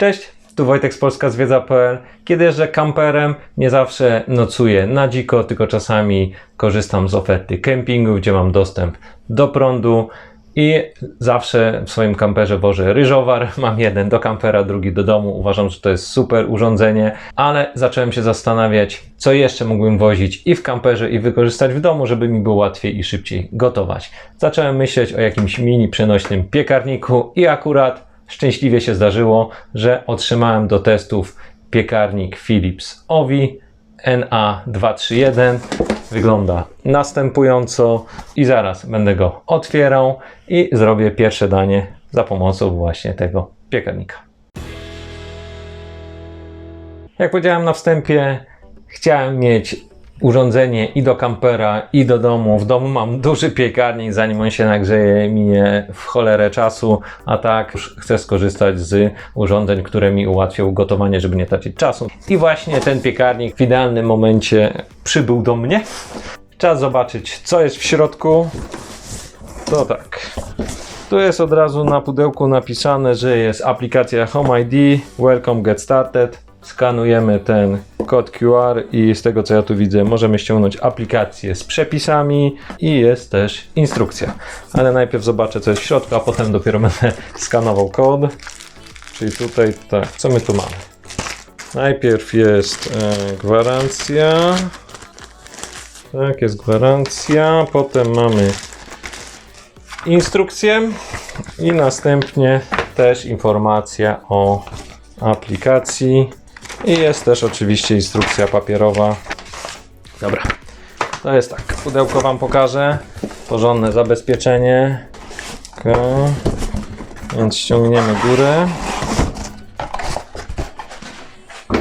Cześć, tu Wojtek z Polska Zwiedza.pl. Kiedy jeżdżę kamperem, nie zawsze nocuję na dziko, tylko czasami korzystam z oferty kempingu, gdzie mam dostęp do prądu i zawsze w swoim kamperze wożę ryżowar. Mam jeden do kampera, drugi do domu. Uważam, że to jest super urządzenie, ale zacząłem się zastanawiać, co jeszcze mógłbym wozić i w kamperze, i wykorzystać w domu, żeby mi było łatwiej i szybciej gotować. Zacząłem myśleć o jakimś mini przenośnym piekarniku i akurat szczęśliwie się zdarzyło, że otrzymałem do testów piekarnik Philips Ovi NA231. Wygląda następująco i zaraz będę go otwierał i zrobię pierwsze danie za pomocą właśnie tego piekarnika. Jak powiedziałem na wstępie, chciałem mieć urządzenie i do kampera, i do domu. W domu mam duży piekarnik, zanim on się nagrzeje, minie w cholerę czasu, a tak chcę skorzystać z urządzeń, które mi ułatwią gotowanie, żeby nie tracić czasu. I właśnie ten piekarnik w idealnym momencie przybył do mnie. Czas zobaczyć, co jest w środku. To tak. Tu jest od razu na pudełku napisane, że jest aplikacja Home ID, Welcome Get Started. Skanujemy ten kod QR i z tego co ja tu widzę, możemy ściągnąć aplikację z przepisami i jest też instrukcja. Ale najpierw zobaczę co jest w środku, a potem dopiero będę skanował kod. Czyli tutaj tak, co my tu mamy? Najpierw jest e, gwarancja. Tak, jest gwarancja. Potem mamy instrukcję i następnie też informacja o aplikacji i jest też oczywiście instrukcja papierowa. Dobra, to jest tak. Pudełko Wam pokażę. Porządne zabezpieczenie. Okay. Więc ściągniemy górę.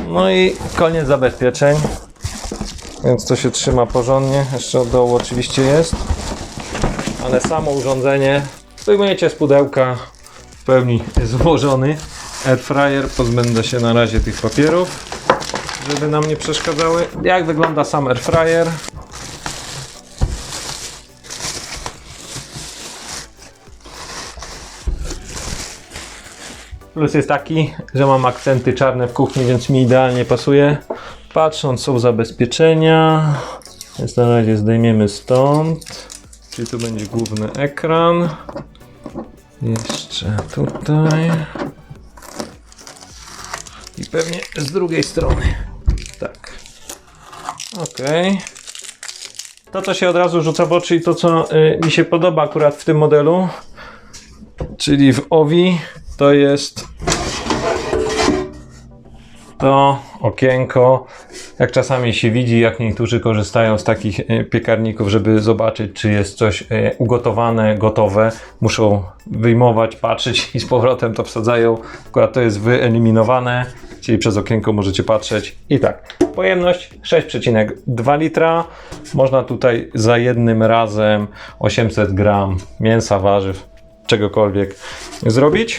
No i koniec zabezpieczeń. Więc to się trzyma porządnie. Jeszcze od dołu oczywiście jest. Ale samo urządzenie wyjmujecie z pudełka w pełni złożony airfryer. Pozbędę się na razie tych papierów, żeby nam nie przeszkadzały. Jak wygląda sam airfryer? Plus jest taki, że mam akcenty czarne w kuchni, więc mi idealnie pasuje. Patrząc są zabezpieczenia, więc na razie zdejmiemy stąd. Czyli tu będzie główny ekran. Jeszcze tutaj. Pewnie z drugiej strony. Tak. Ok. To, co się od razu rzuca w oczy i to, co y, mi się podoba akurat w tym modelu, czyli w OVI, to jest to okienko. Jak czasami się widzi, jak niektórzy korzystają z takich y, piekarników, żeby zobaczyć, czy jest coś y, ugotowane, gotowe, muszą wyjmować, patrzeć i z powrotem to wsadzają. Akurat to jest wyeliminowane, czyli przez okienko możecie patrzeć. I tak, pojemność 6,2 litra. Można tutaj za jednym razem 800 gram mięsa, warzyw, czegokolwiek zrobić.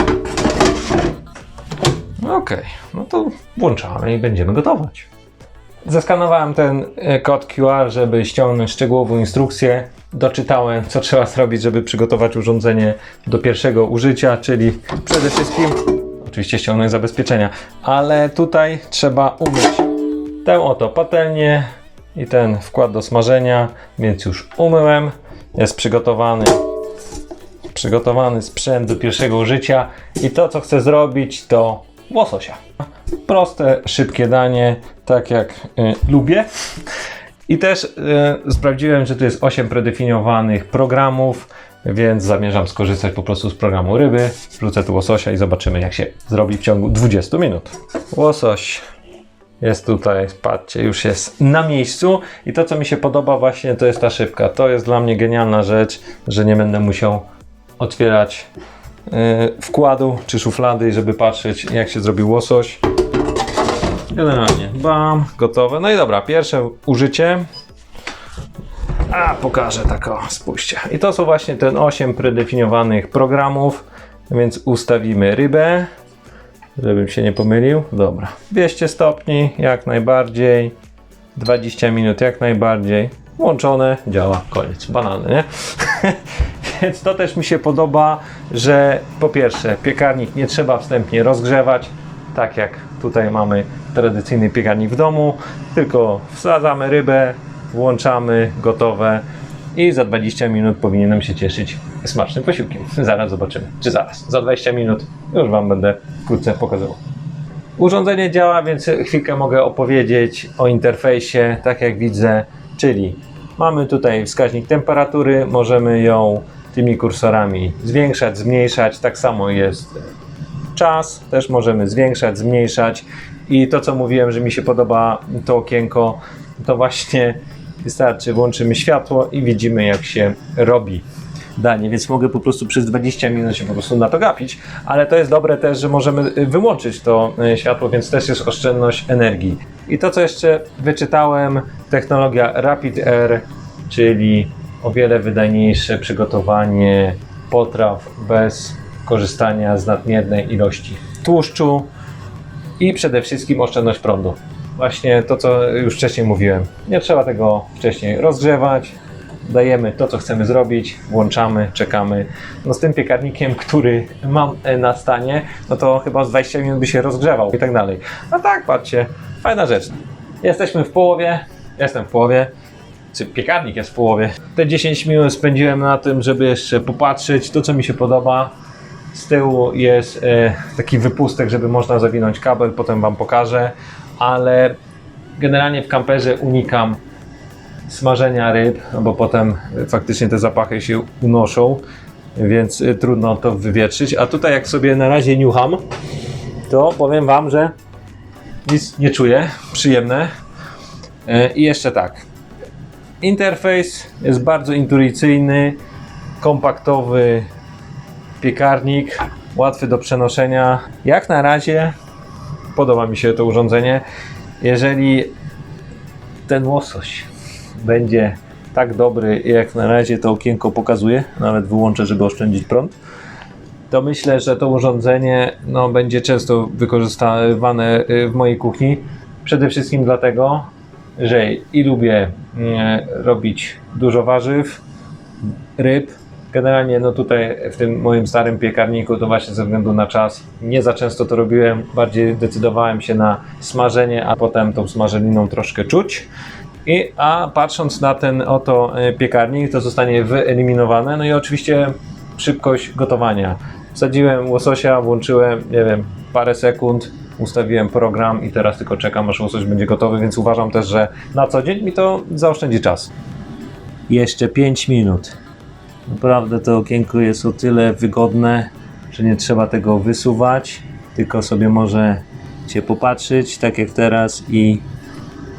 Ok, no to włączamy i będziemy gotować. Zeskanowałem ten e, kod QR, żeby ściągnąć szczegółową instrukcję. Doczytałem, co trzeba zrobić, żeby przygotować urządzenie do pierwszego użycia, czyli przede wszystkim oczywiście ściągnąć zabezpieczenia, ale tutaj trzeba umyć tę oto patelnię i ten wkład do smażenia, więc już umyłem. Jest przygotowany przygotowany sprzęt do pierwszego użycia i to co chcę zrobić to łososia. Proste, szybkie danie, tak jak y, lubię. I też y, sprawdziłem, że tu jest 8 predefiniowanych programów, więc zamierzam skorzystać po prostu z programu ryby. Wrzucę tu łososia i zobaczymy, jak się zrobi w ciągu 20 minut. Łosoś jest tutaj, patrzcie, już jest na miejscu. I to, co mi się podoba, właśnie to jest ta szybka. To jest dla mnie genialna rzecz, że nie będę musiał otwierać yy, wkładu czy szuflady, żeby patrzeć, jak się zrobi łosoś. Generalnie, bam, gotowe. No i dobra, pierwsze użycie. A, pokażę tak, o, spójrzcie. I to są właśnie ten 8 predefiniowanych programów, więc ustawimy rybę, żebym się nie pomylił. Dobra, 200 stopni, jak najbardziej. 20 minut, jak najbardziej. Włączone, działa, koniec, banalny, nie? Więc to też mi się podoba, że po pierwsze piekarnik nie trzeba wstępnie rozgrzewać, tak jak tutaj mamy tradycyjny piekarnik w domu, tylko wsadzamy rybę, włączamy, gotowe i za 20 minut powinienem się cieszyć smacznym posiłkiem. Zaraz zobaczymy, czy zaraz, za 20 minut już Wam będę wkrótce pokazywał. Urządzenie działa, więc chwilkę mogę opowiedzieć o interfejsie, tak jak widzę, czyli mamy tutaj wskaźnik temperatury, możemy ją tymi kursorami zwiększać, zmniejszać, tak samo jest czas, też możemy zwiększać, zmniejszać i to co mówiłem, że mi się podoba to okienko, to właśnie wystarczy, włączymy światło i widzimy jak się robi danie, więc mogę po prostu przez 20 minut się po prostu na to gapić, ale to jest dobre też, że możemy y, wyłączyć to y, światło, więc też jest oszczędność energii. I to co jeszcze wyczytałem, technologia Rapid Air, czyli o wiele wydajniejsze przygotowanie potraw bez korzystania z nadmiernej ilości tłuszczu i przede wszystkim oszczędność prądu. Właśnie to, co już wcześniej mówiłem. Nie trzeba tego wcześniej rozgrzewać. Dajemy to, co chcemy zrobić, włączamy, czekamy. No z tym piekarnikiem, który mam e, na stanie, no to chyba z 20 minut by się rozgrzewał i tak dalej. A tak, patrzcie, fajna rzecz. Jesteśmy w połowie, jestem w połowie, czy piekarnik jest w połowie. Te 10 minut spędziłem na tym, żeby jeszcze popatrzeć to, co mi się podoba. Z tyłu jest e, taki wypustek, żeby można zawinąć kabel, potem Wam pokażę, ale generalnie w kamperze unikam smażenia ryb, bo potem faktycznie te zapachy się unoszą, więc e, trudno to wywietrzyć. A tutaj jak sobie na razie niucham, to powiem Wam, że nic nie czuję, przyjemne. E, I jeszcze tak, interfejs jest bardzo intuicyjny, kompaktowy, piekarnik, łatwy do przenoszenia. Jak na razie podoba mi się to urządzenie. Jeżeli ten łosoś będzie tak dobry, jak na razie to okienko pokazuje, nawet wyłączę, żeby oszczędzić prąd, to myślę, że to urządzenie no, będzie często wykorzystywane y, w mojej kuchni. Przede wszystkim dlatego, że i lubię mm, robić dużo warzyw, ryb. Generalnie no tutaj w tym moim starym piekarniku to właśnie ze względu na czas nie za często to robiłem, bardziej decydowałem się na smażenie, a potem tą smażeliną troszkę czuć. I, a patrząc na ten oto e, piekarnik, to zostanie wyeliminowane. No i oczywiście szybkość gotowania. Wsadziłem łososia, włączyłem, nie wiem, parę sekund, ustawiłem program i teraz tylko czekam, aż łosoś będzie gotowy, więc uważam też, że na co dzień mi to zaoszczędzi czas. Jeszcze 5 minut. Naprawdę to okienko jest o tyle wygodne, że nie trzeba tego wysuwać, tylko sobie możecie popatrzeć, tak jak teraz i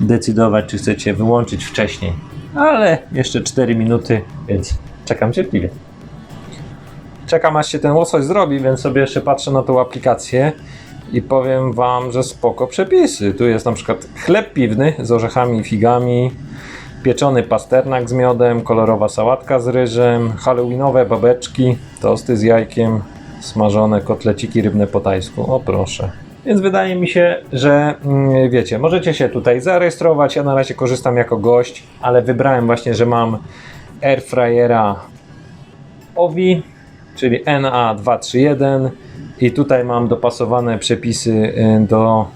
decydować, czy chcecie wyłączyć wcześniej. Ale jeszcze 4 minuty, więc czekam cierpliwie. Czekam aż się ten łosoś zrobi, więc sobie jeszcze patrzę na tą aplikację i powiem Wam, że spoko przepisy. Tu jest na przykład chleb piwny z orzechami i figami, pieczony pasternak z miodem, kolorowa sałatka z ryżem, halloweenowe babeczki, tosty z jajkiem, smażone kotleciki rybne po tajsku. O proszę. Więc wydaje mi się, że mm, wiecie, możecie się tutaj zarejestrować. Ja na razie korzystam jako gość, ale wybrałem właśnie, że mam airfryera Ovi, czyli NA231 i tutaj mam dopasowane przepisy y, do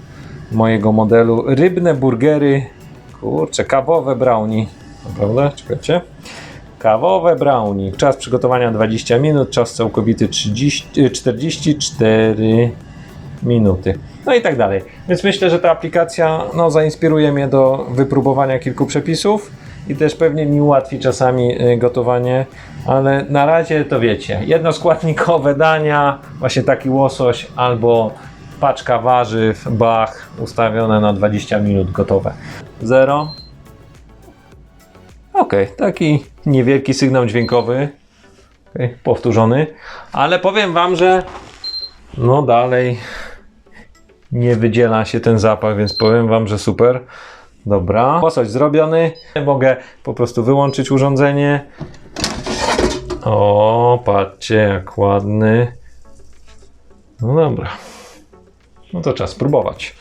mojego modelu. Rybne burgery, kurczę, kawowe brownie. Naprawdę? Czekajcie. Kawowe brownie. Czas przygotowania 20 minut, czas całkowity 30, y, 44 minuty. No i tak dalej. Więc myślę, że ta aplikacja no, zainspiruje mnie do wypróbowania kilku przepisów i też pewnie mi ułatwi czasami y, gotowanie, ale na razie to wiecie, jednoskładnikowe dania, właśnie taki łosoś albo paczka warzyw, bach, ustawione na 20 minut gotowe. Zero. Ok, taki niewielki sygnał dźwiękowy, okay, powtórzony, ale powiem Wam, że no dalej nie wydziela się ten zapach, więc powiem Wam, że super. Dobra, łosoś zrobiony. Mogę po prostu wyłączyć urządzenie. O, patrzcie, jak ładny. No dobra. No to czas spróbować.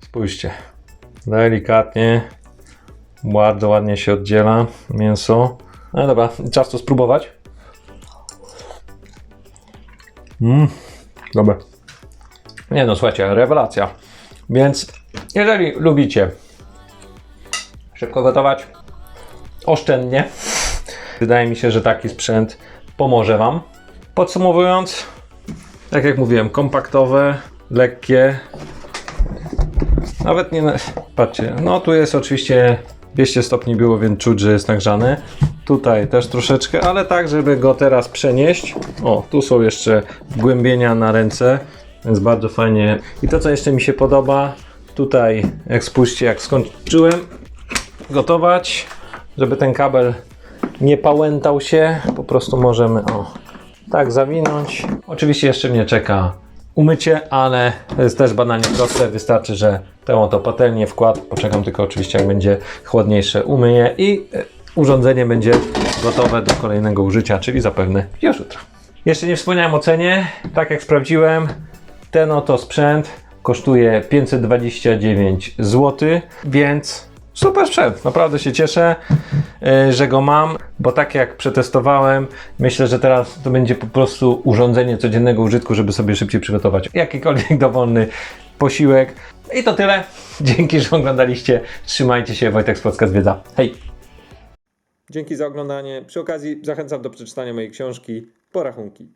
Spójrzcie. Delikatnie. Bardzo ładnie się oddziela mięso. No dobra, czas to spróbować. Mmm, dobra. Nie no, słuchajcie, rewelacja. Więc jeżeli lubicie szybko gotować, oszczędnie, wydaje mi się, że taki sprzęt pomoże Wam. Podsumowując, tak jak mówiłem, kompaktowe, lekkie. Nawet nie. Patrzcie, no tu jest oczywiście 200 stopni było, więc czuć, że jest nagrzany. Tutaj też troszeczkę, ale tak, żeby go teraz przenieść. O, tu są jeszcze wgłębienia na ręce, więc bardzo fajnie. I to, co jeszcze mi się podoba, tutaj, jak spójrzcie, jak skończyłem gotować, żeby ten kabel nie pałętał się, po prostu możemy, o, tak zawinąć. Oczywiście jeszcze mnie czeka umycie, ale to jest też banalnie proste. Wystarczy, że tę oto patelnię wkład, poczekam tylko oczywiście jak będzie chłodniejsze, umyję i e, urządzenie będzie gotowe do kolejnego użycia, czyli zapewne już jutro. Jeszcze nie wspomniałem o cenie. Tak jak sprawdziłem, ten oto sprzęt kosztuje 529 zł, więc super sprzęt. Naprawdę się cieszę, e, że go mam, bo tak jak przetestowałem, myślę, że teraz to będzie po prostu urządzenie codziennego użytku, żeby sobie szybciej przygotować jakikolwiek dowolny posiłek. I to tyle. Dzięki, że oglądaliście. Trzymajcie się, Wojtek z Polska Zwiedza. Hej! Dzięki za oglądanie. Przy okazji zachęcam do przeczytania mojej książki Porachunki.